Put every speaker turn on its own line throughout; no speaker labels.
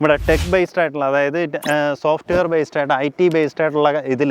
ഇവിടെ tech based ആയിട്ടുള്ള അതായത് സോഫ്റ്റ്വെയർ ബേസ്ഡ് ആയിട്ട് ഐ ടി ബേസ്ഡ് ആയിട്ടുള്ള ഇതിൽ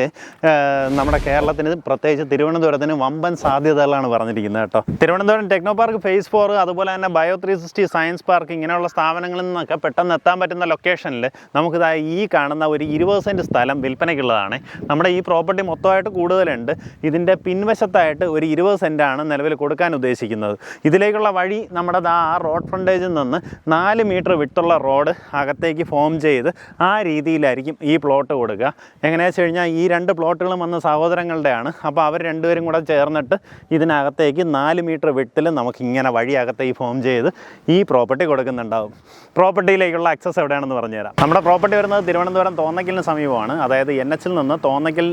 നമ്മുടെ കേരളത്തിന് പ്രത്യേകിച്ച് തിരുവനന്തപുരത്തിന് വമ്പൻ സാധ്യതകളാണ് പറഞ്ഞിരിക്കുന്നത് കേട്ടോ. Thiruvananthapuram techno park phase four അതുപോലെ തന്നെ bio three sixty science park ഇങ്ങനെയുള്ള സ്ഥാപനങ്ങളിൽ നിന്നൊക്കെ പെട്ടെന്ന് എത്താൻ പറ്റുന്ന ലൊക്കേഷനിൽ നമുക്കിതാ ഈ കാണുന്ന ഒരു ഇരുപത് സെന്റ് സ്ഥലം വിൽപ്പനയ്ക്കുള്ളതാണ്. നമ്മുടെ ഈ പ്രോപ്പർട്ടി മൊത്തമായിട്ട് കൂടുതലുണ്ട്. ഇതിന്റെ പിൻവശത്തായിട്ട് ഒരു ഇരുപത് സെന്റാണ് നിലവിൽ കൊടുക്കാൻ ഉദ്ദേശിക്കുന്നത്. ഇതിലേക്കുള്ള വഴി നമ്മുടെ ആ റോഡ് ഫ്രണ്ടേജിൽ നിന്ന് നാല് മീറ്റർ വിട്ടുള്ള റോഡ് അകത്തേക്ക് ഫോം ചെയ്ത് ആ രീതിയിലായിരിക്കും ഈ പ്ലോട്ട് കൊടുക്കുക. എങ്ങനെയാണെന്ന് വെച്ച് കഴിഞ്ഞാൽ ഈ രണ്ട് പ്ലോട്ടുകളും വന്ന സഹോദരങ്ങളുടെയാണ്. അപ്പോൾ അവർ രണ്ടുപേരും കൂടെ ചേർന്നിട്ട് ഇതിനകത്തേക്ക് നാല് മീറ്റർ വിട്ടിൽ നമുക്കിങ്ങനെ വഴി അകത്തേക്ക് ഫോം ചെയ്ത് ഈ പ്രോപ്പർട്ടി കൊടുക്കുന്നുണ്ടാവും. പ്രോപ്പർട്ടിയിലേക്കുള്ള ആക്സസ് എവിടെയാണെന്ന് പറഞ്ഞുതരാം. നമ്മുടെ പ്രോപ്പർട്ടി വരുന്നത് തിരുവനന്തപുരം തോന്നക്കലിന് സമീപമാണ്. അതായത് എൻ എച്ചിൽ നിന്ന് തോന്നക്കൽ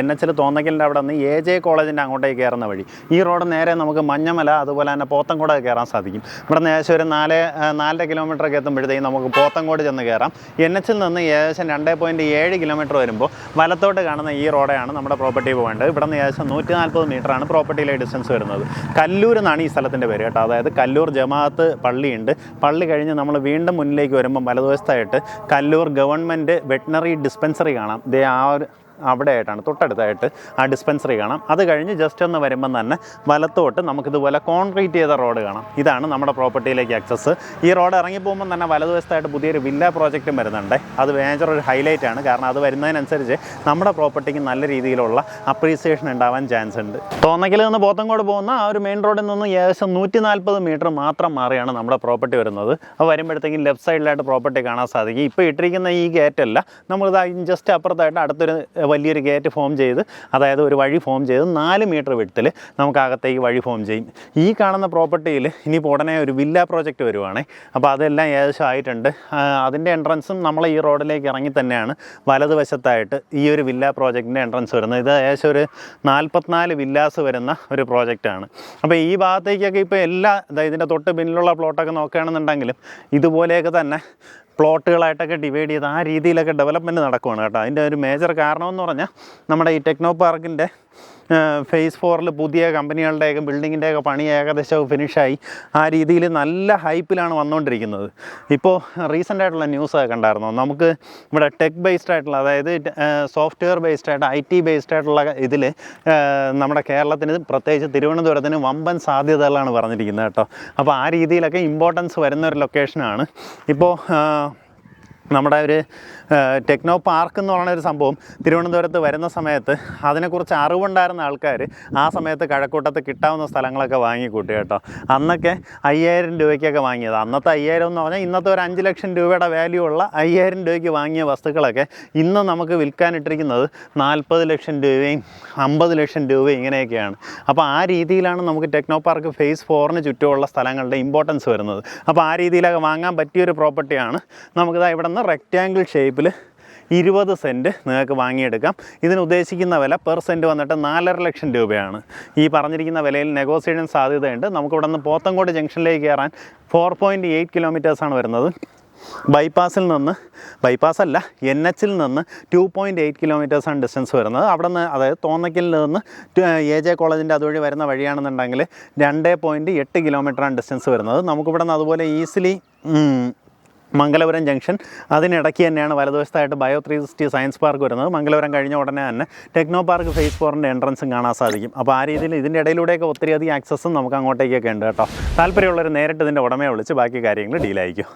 എൻ എച്ചിൽ തോന്നക്കലിന്റെ അവിടെ നിന്ന് എ ജെ കോളേജിന്റെ അങ്ങോട്ടേക്ക് കയറുന്ന വഴി. ഈ റോഡ് നേരെ നമുക്ക് മഞ്ഞമല അതുപോലെ തന്നെ പോത്തങ്കോട് കയറാൻ സാധിക്കും. ഇവിടെ നിന്ന് ഏകദേശം ഒരു നാല് നാലര കിലോമീറ്ററൊക്കെ എത്തുമ്പോഴത്തേക്കും നമുക്ക് പോത്തങ്കോട് ചെന്ന് കയറാം. എൻ എച്ചിൽ നിന്ന് ഏകദേശം രണ്ട് പോയിന്റ് ഏഴ് കിലോമീറ്റർ വരുമ്പോൾ വലത്തോട്ട് കാണുന്ന ഈ റോഡാണ് നമ്മുടെ പ്രോപ്പർട്ടി പോകേണ്ടത്. ഇവിടെ നിന്ന് ഏകദേശം നൂറ്റി നാൽപ്പത് മീറ്ററാണ് പ്രോപ്പർട്ടിയിലെ ഡിസ്റ്റൻസ് വരുന്നത്. കല്ലൂർ എന്നാണ് ഈ സ്ഥലത്തിന്റെ പേര് കേട്ടോ. അതായത് കല്ലൂർ ജമാഅത്ത് പള്ളിയുണ്ട്. പള്ളി കഴിഞ്ഞ് നമ്മൾ വീണ്ടും മുന്നിലേക്ക് വരുമ്പോൾ വലതുവശത്തായിട്ട് കല്ലൂർ ഗവൺമെന്റ് വെറ്റിനറി ഡിസ്പെൻസറി കാണാം. ദേ ആ ഒരു അവിടെ ആയിട്ടാണ് തൊട്ടടുത്തായിട്ട് ആ ഡിസ്പെൻസറി കാണാം. അത് കഴിഞ്ഞ് ജസ്റ്റ് ഒന്ന് വരുമ്പം തന്നെ വലത്തോട്ട് നമുക്കിതുപോലെ കോൺക്രീറ്റ് ചെയ്ത റോഡ് കാണാം. ഇതാണ് നമ്മുടെ പ്രോപ്പർട്ടിയിലേക്ക് ആക്സസ് ഈ റോഡ് ഇറങ്ങി പോകുമ്പോൾ തന്നെ വലതുവശത്തായിട്ട് പുതിയൊരു വില്ല പ്രോജക്റ്റും വരുന്നുണ്ട്. അത് മേജർ ഒരു ഹൈലൈറ്റ് ആണ്. കാരണം അത് വരുന്നതിനനുസരിച്ച് നമ്മുടെ പ്രോപ്പർട്ടിക്ക് നല്ല രീതിയിലുള്ള അപ്രീസിയേഷൻ ഉണ്ടാവാൻ ചാൻസ് ഉണ്ട്. തോന്നക്കിൽ നിന്ന് പോത്തങ്കോട് പോകുന്ന ആ ഒരു മെയിൻ റോഡിൽ നിന്ന് ഏകദേശം നൂറ്റി നാൽപ്പത് മീറ്റർ മാത്രം മാറിയാണ് നമ്മുടെ പ്രോപ്പർട്ടി വരുന്നത്. അപ്പോൾ വരുമ്പോഴത്തേക്കും ലെഫ്റ്റ് സൈഡിലായിട്ട് പ്രോപ്പർട്ടി കാണാൻ സാധിക്കും. ഇപ്പോൾ ഇട്ടിരിക്കുന്ന ഈ ഗേറ്റ് അല്ല. നമ്മളിതാ ജസ്റ്റ് അപ്പുറത്തായിട്ട് അടുത്തൊരു വലിയൊരു ഗേറ്റ് ഫോം ചെയ്ത് അതായത് ഒരു വഴി ഫോം ചെയ്ത് നാല് മീറ്റർ വിട്ടിൽ നമുക്കകത്തേക്ക് വഴി ഫോം ചെയ്യും. ഈ കാണുന്ന പ്രോപ്പർട്ടിയിൽ ഇനിയിപ്പോൾ ഉടനെ ഒരു വില്ല പ്രോജക്റ്റ് വരുവാണേ. അപ്പോൾ അതെല്ലാം ഏകദേശം ആയിട്ടുണ്ട്. അതിന്റെ എൻട്രൻസും നമ്മൾ ഈ റോഡിലേക്ക് ഇറങ്ങി തന്നെയാണ് വലതുവശത്തായിട്ട് ഈ ഒരു വില്ല പ്രോജക്റ്റിന്റെ എൻട്രൻസ് വരുന്നത്. ഇത് ഏകദേശം ഒരു നാൽപ്പത്തിനാല് വില്ലാസ് വരുന്ന ഒരു പ്രോജക്റ്റാണ് അപ്പോൾ ഈ ഭാഗത്തേക്കൊക്കെ ഇപ്പോൾ എല്ലാ ഇതിന്റെ തൊട്ട് പിന്നിലുള്ള പ്ലോട്ടൊക്കെ നോക്കുകയാണെന്നുണ്ടെങ്കിലും ഇതുപോലെയൊക്കെ തന്നെ പ്ലോട്ടുകളായിട്ടൊക്കെ ഡിവൈഡ് ചെയ്ത് ആ രീതിയിലൊക്കെ ഡെവലപ്മെന്റ് നടക്കുവാണ് കേട്ടോ. അതിന്റെ ഒരു മേജർ കാരണമെന്ന് പറഞ്ഞാൽ നമ്മുടെ ഈ ടെക്നോ പാർക്കിന്റെ ഫേസ് ഫോറിൽ പുതിയ കമ്പനികളുടെയൊക്കെ ബിൽഡിങ്ങിന്റെയൊക്കെ പണി ഏകദേശം ഫിനിഷായി ആ രീതിയിൽ നല്ല ഹൈപ്പിലാണ് വന്നുകൊണ്ടിരിക്കുന്നത്. ഇപ്പോൾ റീസെന്റ് ആയിട്ടുള്ള ന്യൂസ് കണ്ടായിരുന്നു? നമുക്ക് ഇവിടെ ടെക് ബേസ്ഡ് ആയിട്ടുള്ള അതായത് സോഫ്റ്റ്വെയർ ബേസ്ഡ് ആയിട്ട് ഐ ടി ബേസ്ഡ് ആയിട്ടുള്ള ഇതിൽ നമ്മുടെ കേരളത്തിന് പ്രത്യേകിച്ച് തിരുവനന്തപുരത്തിന് വമ്പൻ സാധ്യതകളാണ് പറഞ്ഞിരിക്കുന്നത് കേട്ടോ. അപ്പോൾ ആ രീതിയിലൊക്കെ ഇമ്പോർട്ടൻസ് വരുന്ന ഒരു ലൊക്കേഷനാണ് ഇപ്പോൾ നമ്മുടെ ഒരു ടെക്നോ പാർക്ക് എന്ന് പറയുന്ന ഒരു സംഭവം തിരുവനന്തപുരത്ത് വരുന്ന സമയത്ത് അതിനെക്കുറിച്ച് അറിവുണ്ടായിരുന്ന ആൾക്കാർ ആ സമയത്ത് കഴക്കൂട്ടത്ത് കിട്ടാവുന്ന സ്ഥലങ്ങളൊക്കെ വാങ്ങിക്കൂട്ടി കേട്ടോ. അന്നൊക്കെ അയ്യായിരം രൂപയ്ക്കൊക്കെ വാങ്ങിയത്. അന്നത്തെ അയ്യായിരം എന്ന് പറഞ്ഞാൽ ഇന്നത്തെ ഒരു അഞ്ച് ലക്ഷം രൂപയുടെ വാല്യൂ ഉള്ള അയ്യായിരം രൂപയ്ക്ക് വാങ്ങിയ വസ്തുക്കളൊക്കെ ഇന്ന് നമുക്ക് വിൽക്കാനിട്ടിരിക്കുന്നത് നാൽപ്പത് ലക്ഷം രൂപയും അമ്പത് ലക്ഷം രൂപയും ഇങ്ങനെയൊക്കെയാണ്. അപ്പോൾ ആ രീതിയിലാണ് നമുക്ക് ടെക്നോ പാർക്ക് ഫേസ് ഫോറിന് ചുറ്റുമുള്ള സ്ഥലങ്ങളുടെ ഇമ്പോർട്ടൻസ് വരുന്നത്. അപ്പോൾ ആ രീതിയിലൊക്കെ വാങ്ങാൻ പറ്റിയൊരു പ്രോപ്പർട്ടിയാണ് നമുക്കിതാ ഇവിടെ നിന്ന് റെക്റ്റാങ്കിൾ ഷേപ്പിൽ ഇരുപത് സെന്റ് നിങ്ങൾക്ക് വാങ്ങിയെടുക്കാം. ഇതിന് ഉദ്ദേശിക്കുന്ന വില പെർ സെന്റ് വന്നിട്ട് നാലര ലക്ഷം രൂപയാണ്. ഈ പറഞ്ഞിരിക്കുന്ന വിലയിൽ നെഗോസിയേഷൻ സാധ്യതയുണ്ട്. നമുക്കിവിടെ നിന്ന് പോത്തങ്കോട് ജംഗ്ഷനിലേക്ക് കയറാൻ ഫോർ പോയിന്റ് എയ്റ്റ് കിലോമീറ്റേഴ്സാണ് വരുന്നത്. ബൈപ്പാസിൽ നിന്ന് ബൈപ്പാസ് അല്ല എൻ എച്ചിൽ നിന്ന് ടു പോയിന്റ് എയ്റ്റ് കിലോമീറ്റേഴ്സാണ് ഡിസ്റ്റൻസ് വരുന്നത്. അവിടെ നിന്ന് അതായത് തോന്നക്കിൽ നിന്ന് എ ജെ കോളേജിന്റെ അതുവഴി വരുന്ന വഴിയാണെന്നുണ്ടെങ്കിൽ രണ്ട് പോയിന്റ് എട്ട് കിലോമീറ്ററാണ് ഡിസ്റ്റൻസ് വരുന്നത്. നമുക്കിവിടെ നിന്ന് അതുപോലെ ഈസിലി മംഗലപുരം ജംഗ്ഷൻ. അതിനിടയ്ക്ക് തന്നെയാണ് വലതുവശത്തായിട്ട് bio three sixty science park വരുന്നത്. മംഗലപുരം കഴിഞ്ഞ ഉടനെ തന്നെ ടെക്നോ പാർക്ക് ഫേസ് ഫോറിന്റെ എൻട്രൻസും കാണാൻ സാധിക്കും. അപ്പോൾ ആ രീതിയിൽ ഇതിന്റെ ഇടയിലൂടെയൊക്കെ ഒത്തിരി അധികം ആക്സസും നമുക്ക് അങ്ങോട്ടേക്കൊക്കെ ഉണ്ട് കേട്ടോ. താല്പര്യമുള്ളവർ നേരിട്ട് ഇതിന്റെ ഉടമയെ വിളിച്ച് ബാക്കി കാര്യങ്ങൾ ഡീലായിരിക്കും